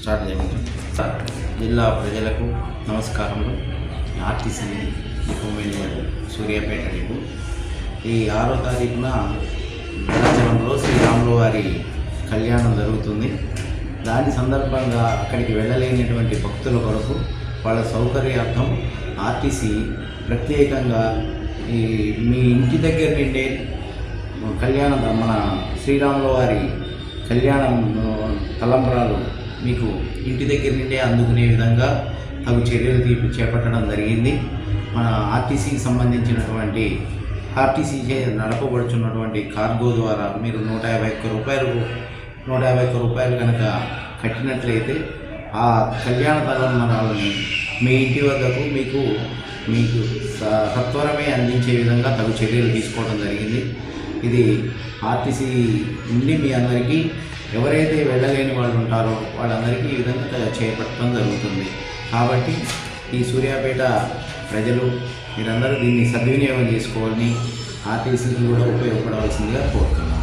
Start చేయమంటారు sir జిల్లా ప్రజలకు నమస్కారములు. ఆర్టీసీ డిపోమేనియర్ సూర్యాపేట రేపు. ఈ ఆరో తారీఖున భద్రాచలంలో శ్రీరాములు వారి కళ్యాణం జరుగుతుంది. దాని సందర్భంగా అక్కడికి వెళ్ళలేనటువంటి భక్తుల కొరకు వాళ్ళ సౌకర్యార్థం ఆర్టీసీ ప్రత్యేకంగా ఈ మీ ఇంటి దగ్గర నుండే కళ్యాణ మన శ్రీరాముల వారి కళ్యాణం తలంబరాలు మీకు ఇంటి దగ్గర నుండే అందుకునే విధంగా తగు చర్యలు తీపి చేపట్టడం జరిగింది. మన ఆర్టీసీకి సంబంధించినటువంటి ఆర్టీసీ చే నడపబడుచున్నటువంటి కార్గో ద్వారా మీరు నూట యాభై ఒక్క రూపాయలు నూట యాభై ఒక్క రూపాయలు కనుక కట్టినట్లయితే ఆ కళ్యాణ తలంబరాలని మీ ఇంటి వద్దకు మీకు మీకు స- సత్వరమే అందించే విధంగా తగు చర్యలు తీసుకోవడం జరిగింది. ఇది ఆర్టీసీ నుండి మీ అందరికీ ఎవరైతే వెళ్ళలేని వాళ్ళు ఉంటారో వాళ్ళందరికీ ఈ విధంగా చేపట్టడం జరుగుతుంది. కాబట్టి ఈ సూర్యాపేట ప్రజలు మీరందరూ దీన్ని సద్వినియోగం చేసుకోవాలని ఆర్టీసీకి కూడా ఉపయోగపడవలసిందిగా కోరుతున్నాను